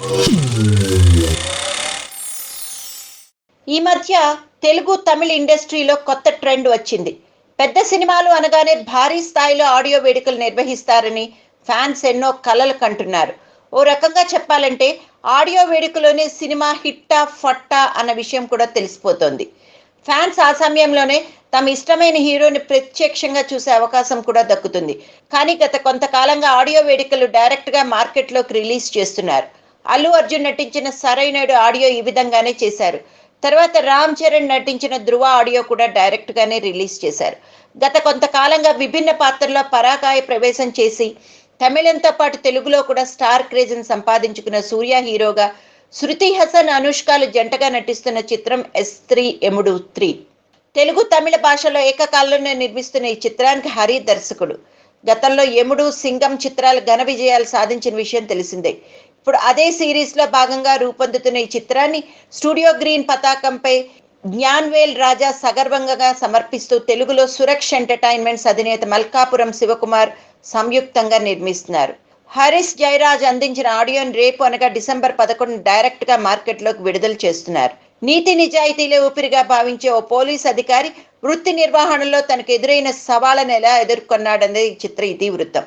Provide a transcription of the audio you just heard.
ఈ మధ్య తెలుగు తమిళ ఇండస్ట్రీలో కొత్త ట్రెండ్ వచ్చింది. పెద్ద సినిమాలు అనగానే భారీ స్థాయిలో ఆడియో వేడుకలు నిర్వహిస్తారని ఫ్యాన్స్ ఎన్నో కలలు కంటున్నారు. ఓ రకంగా చెప్పాలంటే ఆడియో వేడుకలోనే సినిమా హిట్టా ఫట్టా అన్న విషయం కూడా తెలిసిపోతోంది. ఫ్యాన్స్ ఆ సమయంలోనే తమ ఇష్టమైన హీరోని ప్రత్యక్షంగా చూసే అవకాశం కూడా దక్కుతుంది. కానీ గత కొంతకాలంగా ఆడియో వేడుకలు డైరెక్ట్గా మార్కెట్లోకి రిలీజ్ చేస్తున్నారు. అల్లు అర్జున్ నటించిన సరైనడు ఆడియో ఈ విధంగానే చేశారు. తర్వాత రామ్ చరణ్ నటించిన ధృవ ఆడియో కూడా డైరెక్ట్గానే రిలీజ్ చేశారు. గత కొంతకాలంగా విభిన్న పాత్రల్లో పరాకాయ ప్రవేశం చేసి తమిళంతో పాటు తెలుగులో కూడా స్టార్ క్రేజ్ని సంపాదించుకున్న సూర్య హీరోగా శృతి హసన్ అనుష్కలు జంటగా నటిస్తున్న చిత్రం S three Yamudu three. Telugu Tamil భాషలో ఏకకాలంలో నిర్మిస్తున్న ఈ చిత్రానికి హరి దర్శకుడు. గతంలో యముడు సింగం చిత్రాలు ఘన విజయాలు సాధించిన విషయం తెలిసిందే. ఇప్పుడు అదే సిరీస్లో భాగంగా రూపొందుతున్న ఈ చిత్రాన్ని స్టూడియో గ్రీన్ పతాకంపై జ్ఞాన్వేల్ రాజా సగర్వంగా సమర్పిస్తూ తెలుగులో సురక్ష ఎంటర్టైన్మెంట్స్ అధినేత మల్కాపురం శివకుమార్ సంయుక్తంగా నిర్మిస్తున్నారు. హరీష్ జయరాజ్ అందించిన ఆడియోని రేపు అనగా డిసెంబర్ పదకొండు డైరెక్ట్గా మార్కెట్లోకి విడుదల చేస్తున్నారు. నీతి నిజాయితీలే ఊపిరిగా భావించే ఓ పోలీస్ అధికారి వృత్తి నిర్వహణలో తనకు ఎదురైన సవాళ్ళను ఎలా ఎదుర్కొన్నాడనేది ఈ చిత్ర ఇతివృత్తం.